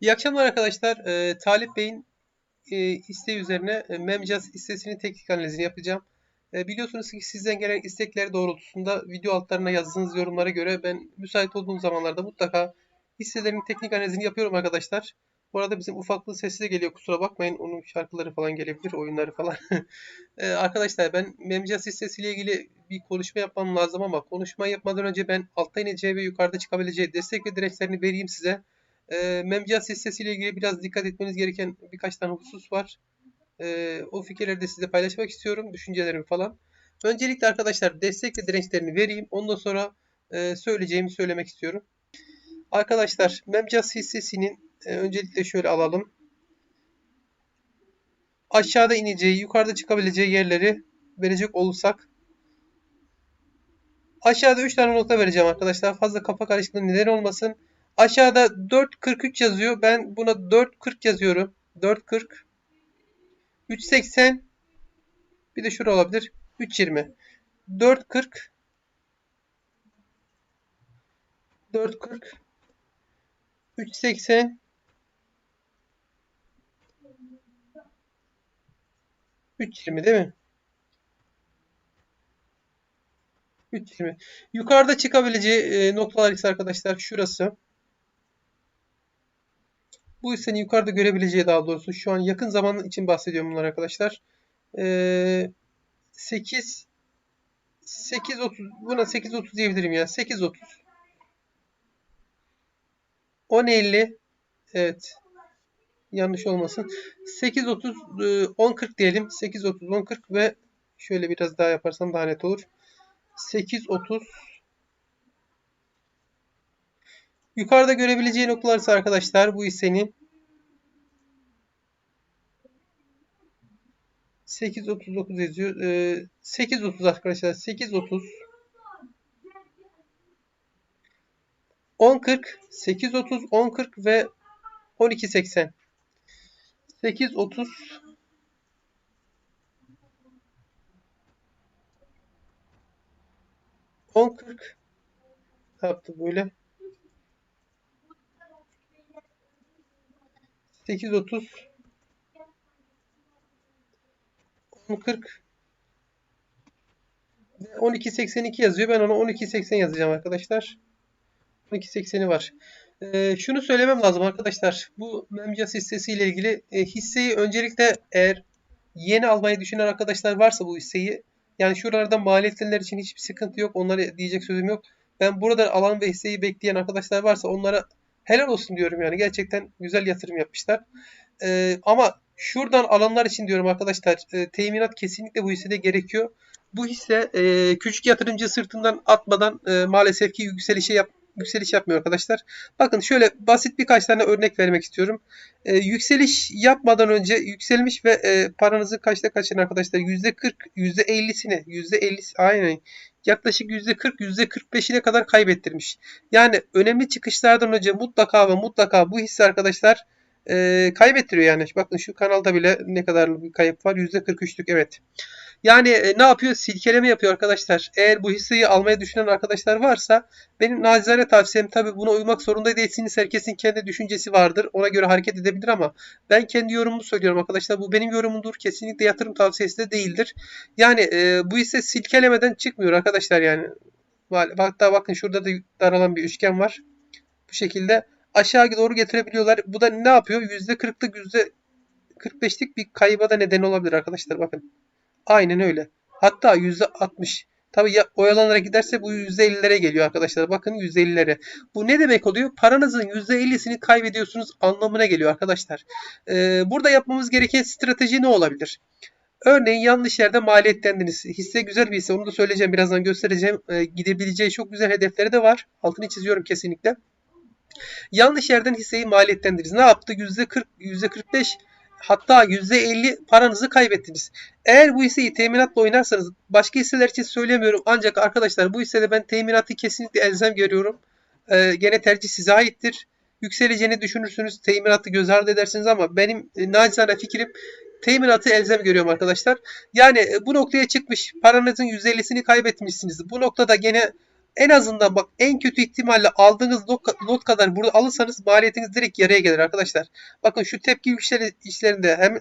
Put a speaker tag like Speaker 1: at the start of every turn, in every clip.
Speaker 1: İyi akşamlar arkadaşlar. Ee, Talip Bey'in e, isteği üzerine e, Memcaz hissesinin teknik analizini yapacağım. E, biliyorsunuz ki sizden gelen istekler doğrultusunda video altlarına yazdığınız yorumlara göre ben müsait olduğum zamanlarda mutlaka hisselerin teknik analizini yapıyorum arkadaşlar. Bu arada bizim ufaklığı sesi de geliyor kusura bakmayın. Onun şarkıları falan gelebilir, oyunları falan. E, arkadaşlar ben Memcaz hissesiyle ilgili bir konuşma yapmam lazım ama konuşma yapmadan önce ben altta ineceği ve yukarıda çıkabileceği destek ve dirençlerini vereyim size. E, Memcaz hissesiyle ilgili biraz dikkat etmeniz gereken birkaç tane husus var. E, o fikirleri de size paylaşmak istiyorum. Düşüncelerimi falan. Öncelikle arkadaşlar destek ve dirençlerini vereyim. Ondan sonra e, söyleyeceğimi söylemek istiyorum. Arkadaşlar Memcaz hissesinin e, öncelikle şöyle alalım. Aşağıda ineceği, yukarıda çıkabileceği yerleri verecek olursak aşağıda 3 tane nokta vereceğim arkadaşlar. Fazla kafa karışıklığı neden olmasın. Aşağıda 4.43 yazıyor. Ben buna 4.40 yazıyorum. 4.40 3.80 bir de şura olabilir. 3.20 4.40 4.40 3.80 3.20 değil mi? 3.20. Yukarıda çıkabileceği e, noktalar ise arkadaşlar şurası. Bu hissenin yukarıda görebileceği daha doğrusu şu an yakın zaman için bahsediyorum bunlar arkadaşlar. Ee, 8 8.30 buna 8.30 diyebilirim ya. 8.30 10.50 evet yanlış olmasın. 8.30 10.40 diyelim. 8.30 10.40 ve şöyle biraz daha yaparsam daha net olur. 8.30 Yukarıda görebileceği noktalar ise arkadaşlar bu hissenin 8.39 yazıyor. Ee, 8.30 arkadaşlar. 8.30 10.40 8.30 10.40 ve 12.80 8.30 10.40 yaptı böyle 8.30 10.40 12.82 yazıyor. Ben ona 12.80 yazacağım arkadaşlar. 12.80'i var. Ee, şunu söylemem lazım arkadaşlar. Bu Memcas hissesi ile ilgili e, hisseyi öncelikle eğer yeni almayı düşünen arkadaşlar varsa bu hisseyi yani şuralardan maliyetliler için hiçbir sıkıntı yok. Onlara diyecek sözüm yok. Ben burada alan ve hisseyi bekleyen arkadaşlar varsa onlara helal olsun diyorum yani. Gerçekten güzel yatırım yapmışlar. Ee, ama şuradan alanlar için diyorum arkadaşlar e, teminat kesinlikle bu hissede gerekiyor. Bu hisse e, küçük yatırımcı sırtından atmadan e, maalesef ki yükselişe yap, yükseliş yapmıyor arkadaşlar. Bakın şöyle basit birkaç tane örnek vermek istiyorum. E, yükseliş yapmadan önce yükselmiş ve e, paranızı kaçta kaçın arkadaşlar? %40, %50'sini, %50'si aynen yaklaşık %40, %45'ine kadar kaybettirmiş. Yani önemli çıkışlardan önce mutlaka ve mutlaka bu hisse arkadaşlar e, kaybettiriyor yani. Bakın şu kanalda bile ne kadar bir kayıp var? %43'lük evet. Yani e, ne yapıyor? Silkeleme yapıyor arkadaşlar. Eğer bu hisseyi almaya düşünen arkadaşlar varsa benim nacizane tavsiyem tabi buna uymak zorunda değilsiniz. Herkesin kendi düşüncesi vardır. Ona göre hareket edebilir ama ben kendi yorumumu söylüyorum arkadaşlar. Bu benim yorumumdur. Kesinlikle yatırım tavsiyesi de değildir. Yani e, bu hisse silkelemeden çıkmıyor arkadaşlar yani. Hatta bakın şurada da daralan bir üçgen var. Bu şekilde aşağı doğru getirebiliyorlar. Bu da ne yapıyor? %40'lık %45'lik bir kayıba da neden olabilir arkadaşlar. Bakın. Aynen öyle. Hatta %60. Tabii ya, oyalanarak giderse bu %50'lere geliyor arkadaşlar. Bakın %50'lere. Bu ne demek oluyor? Paranızın %50'sini kaybediyorsunuz anlamına geliyor arkadaşlar. Ee, burada yapmamız gereken strateji ne olabilir? Örneğin yanlış yerde maliyetlendiniz. Hisse güzel bir hisse. Onu da söyleyeceğim. Birazdan göstereceğim. Ee, gidebileceği çok güzel hedefleri de var. Altını çiziyorum kesinlikle. Yanlış yerden hisseyi maliyetlendiririz. Ne yaptı? %40, %45 hatta %50 paranızı kaybettiniz. Eğer bu hisseyi teminatla oynarsanız başka hisseler için söylemiyorum ancak arkadaşlar bu hissede ben teminatı kesinlikle elzem görüyorum. Ee, gene tercih size aittir. Yükseleceğini düşünürsünüz. Teminatı göz ardı edersiniz ama benim e, nacizane fikrim teminatı elzem görüyorum arkadaşlar. Yani e, bu noktaya çıkmış paranızın %50'sini kaybetmişsiniz. Bu noktada gene en azından bak en kötü ihtimalle aldığınız lot kadar burada alırsanız maliyetiniz direkt yarıya gelir arkadaşlar. Bakın şu tepki işleri, işlerinde hem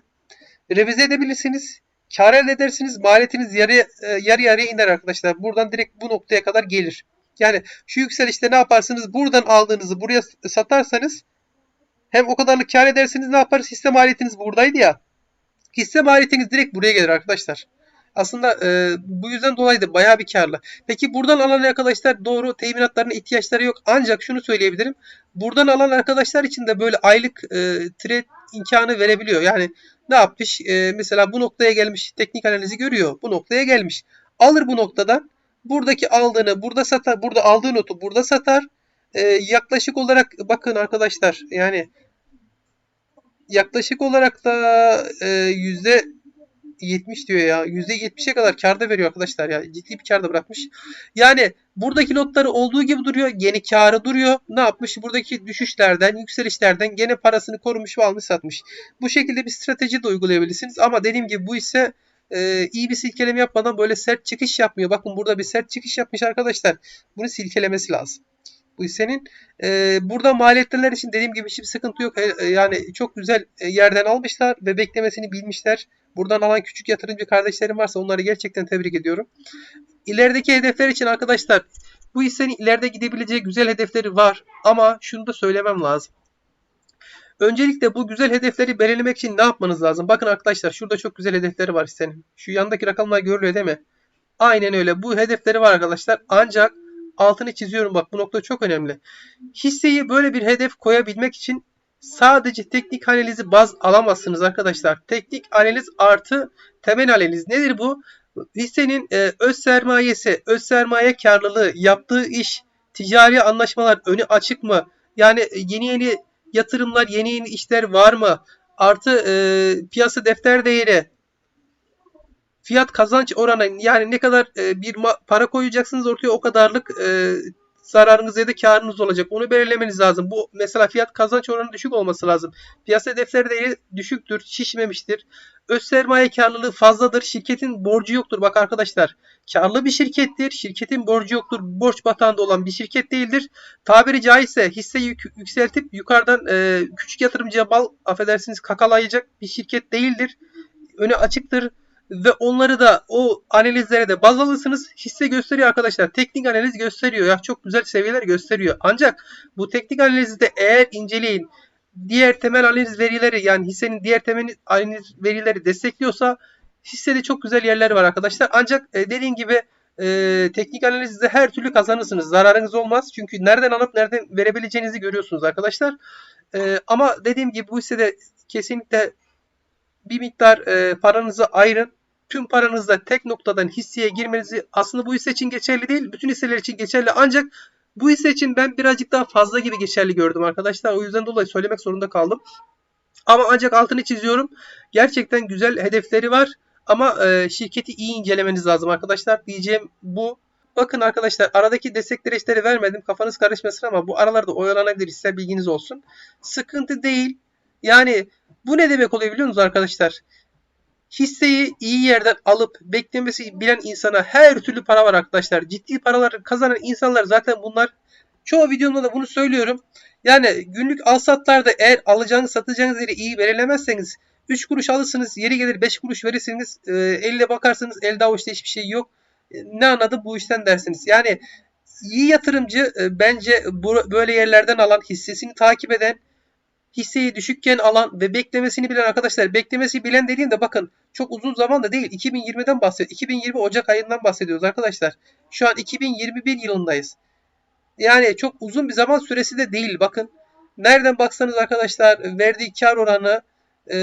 Speaker 1: revize edebilirsiniz. Kar elde edersiniz. Maliyetiniz yarıya, e, yarı yarıya iner arkadaşlar. Buradan direkt bu noktaya kadar gelir. Yani şu yükselişte ne yaparsınız? Buradan aldığınızı buraya satarsanız hem o kadarlık kar edersiniz ne yaparız? Hisse maliyetiniz buradaydı ya. Hisse maliyetiniz direkt buraya gelir arkadaşlar. Aslında e, bu yüzden dolayı da bayağı bir karlı. Peki buradan alan arkadaşlar doğru teminatlarına ihtiyaçları yok. Ancak şunu söyleyebilirim. Buradan alan arkadaşlar için de böyle aylık e, trade imkanı verebiliyor. Yani ne yapmış? E, mesela bu noktaya gelmiş teknik analizi görüyor. Bu noktaya gelmiş. Alır bu noktadan. Buradaki aldığını burada satar. Burada aldığı notu burada satar. E, yaklaşık olarak bakın arkadaşlar yani yaklaşık olarak da e, yüzde 70 diyor ya. %70'e kadar karda veriyor arkadaşlar ya. Ciddi bir karda bırakmış. Yani buradaki lotları olduğu gibi duruyor. Yeni karı duruyor. Ne yapmış? Buradaki düşüşlerden, yükselişlerden gene parasını korumuş ve almış satmış. Bu şekilde bir strateji de uygulayabilirsiniz. Ama dediğim gibi bu ise e, iyi bir silkeleme yapmadan böyle sert çıkış yapmıyor. Bakın burada bir sert çıkış yapmış arkadaşlar. Bunu silkelemesi lazım bu hissenin. E, burada maliyetler için dediğim gibi hiçbir sıkıntı yok. E, yani çok güzel e, yerden almışlar ve beklemesini bilmişler. Buradan alan küçük yatırımcı kardeşlerim varsa onları gerçekten tebrik ediyorum. İlerideki hedefler için arkadaşlar bu hissenin ileride gidebileceği güzel hedefleri var ama şunu da söylemem lazım. Öncelikle bu güzel hedefleri belirlemek için ne yapmanız lazım? Bakın arkadaşlar şurada çok güzel hedefleri var hissenin. Şu yandaki rakamlar görülüyor değil mi? Aynen öyle. Bu hedefleri var arkadaşlar. Ancak altını çiziyorum bak bu nokta çok önemli. Hisseyi böyle bir hedef koyabilmek için sadece teknik analizi baz alamazsınız arkadaşlar. Teknik analiz artı temel analiz nedir bu? Hissenin e, öz sermayesi, öz sermaye karlılığı, yaptığı iş, ticari anlaşmalar önü açık mı? Yani e, yeni yeni yatırımlar, yeni yeni işler var mı? Artı e, piyasa defter değeri, fiyat kazanç oranı yani ne kadar e, bir para koyacaksınız ortaya o kadarlık e, zararınız ya da karınız olacak. Onu belirlemeniz lazım. Bu mesela fiyat kazanç oranı düşük olması lazım. Piyasa hedefleri değeri düşüktür, şişmemiştir. Öz sermaye karlılığı fazladır. Şirketin borcu yoktur. Bak arkadaşlar karlı bir şirkettir. Şirketin borcu yoktur. Borç batağında olan bir şirket değildir. Tabiri caizse hisseyi yük, yükseltip yukarıdan e, küçük yatırımcıya bal affedersiniz kakalayacak bir şirket değildir. Önü açıktır ve onları da o analizlere de baz alırsınız. Hisse gösteriyor arkadaşlar. Teknik analiz gösteriyor. Ya çok güzel seviyeler gösteriyor. Ancak bu teknik analizi de eğer inceleyin diğer temel analiz verileri yani hissenin diğer temel analiz verileri destekliyorsa hissede çok güzel yerler var arkadaşlar. Ancak e, dediğim gibi e, teknik analizde her türlü kazanırsınız. Zararınız olmaz. Çünkü nereden alıp nereden verebileceğinizi görüyorsunuz arkadaşlar. E, ama dediğim gibi bu hissede kesinlikle bir miktar e, paranızı ayırın tüm paranızla tek noktadan hisseye girmenizi aslında bu hisse için geçerli değil. Bütün hisseler için geçerli ancak bu hisse için ben birazcık daha fazla gibi geçerli gördüm arkadaşlar. O yüzden dolayı söylemek zorunda kaldım. Ama ancak altını çiziyorum. Gerçekten güzel hedefleri var. Ama e, şirketi iyi incelemeniz lazım arkadaşlar. Diyeceğim bu. Bakın arkadaşlar aradaki destek dirençleri vermedim. Kafanız karışmasın ama bu aralarda oyalanabilir. Size bilginiz olsun. Sıkıntı değil. Yani bu ne demek oluyor biliyor musunuz arkadaşlar? Hisseyi iyi yerden alıp beklemesi bilen insana her türlü para var arkadaşlar. Ciddi paralar kazanan insanlar zaten bunlar. Çoğu videomda da bunu söylüyorum. Yani günlük alsatlarda eğer alacağınız satacağınız yeri iyi belirlemezseniz 3 kuruş alırsınız yeri gelir 5 kuruş verirsiniz e, elle bakarsınız elde avuçta hiçbir şey yok. E, ne anladım bu işten dersiniz. Yani iyi yatırımcı e, bence bu, böyle yerlerden alan hissesini takip eden hisseyi düşükken alan ve beklemesini bilen arkadaşlar beklemesi bilen dediğimde bakın çok uzun zaman da değil 2020'den bahsediyoruz. 2020 Ocak ayından bahsediyoruz arkadaşlar. Şu an 2021 yılındayız. Yani çok uzun bir zaman süresi de değil bakın. Nereden baksanız arkadaşlar verdiği kar oranı e,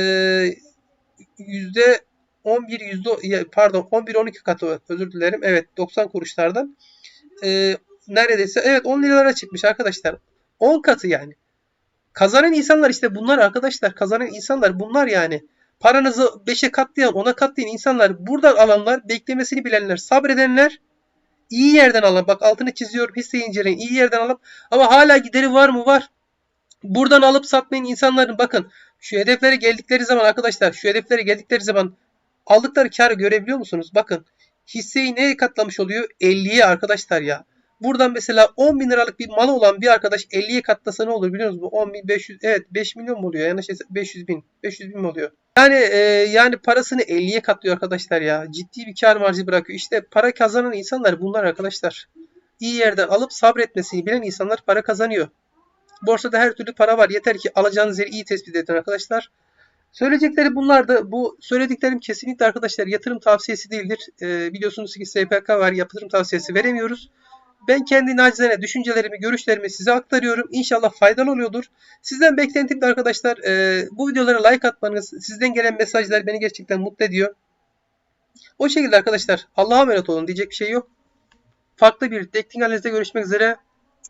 Speaker 1: yüzde 11 yüzde pardon 11-12 katı özür dilerim. Evet 90 kuruşlardan. E, neredeyse evet 10 liralara çıkmış arkadaşlar. 10 katı yani. Kazanan insanlar işte bunlar arkadaşlar. Kazanan insanlar bunlar yani. Paranızı 5'e katlayan, 10'a katlayan insanlar buradan alanlar, beklemesini bilenler, sabredenler iyi yerden alan. Bak altını çiziyorum. Hisse inceleyin. iyi yerden alıp ama hala gideri var mı? Var. Buradan alıp satmayın insanların bakın şu hedeflere geldikleri zaman arkadaşlar şu hedeflere geldikleri zaman aldıkları karı görebiliyor musunuz? Bakın hisseyi neye katlamış oluyor? 50'ye arkadaşlar ya. Buradan mesela 10 bin liralık bir malı olan bir arkadaş 50'ye katlasa ne olur biliyor musunuz? 10 bin 500 evet 5 milyon mu oluyor? Yanlış hesap 500 bin. 500 bin mi oluyor? Yani e, yani parasını 50'ye katlıyor arkadaşlar ya. Ciddi bir kar marjı bırakıyor. İşte para kazanan insanlar bunlar arkadaşlar. İyi yerden alıp sabretmesini bilen insanlar para kazanıyor. Borsada her türlü para var. Yeter ki alacağınız yeri iyi tespit edin arkadaşlar. Söyleyecekleri bunlardı. Bu söylediklerim kesinlikle arkadaşlar yatırım tavsiyesi değildir. Ee, biliyorsunuz ki SPK var. Yatırım tavsiyesi veremiyoruz. Ben kendi nacizane düşüncelerimi, görüşlerimi size aktarıyorum. İnşallah faydalı oluyordur. Sizden beklentim de arkadaşlar e, bu videolara like atmanız, sizden gelen mesajlar beni gerçekten mutlu ediyor. O şekilde arkadaşlar Allah'a emanet olun diyecek bir şey yok. Farklı bir teknik analizde görüşmek üzere.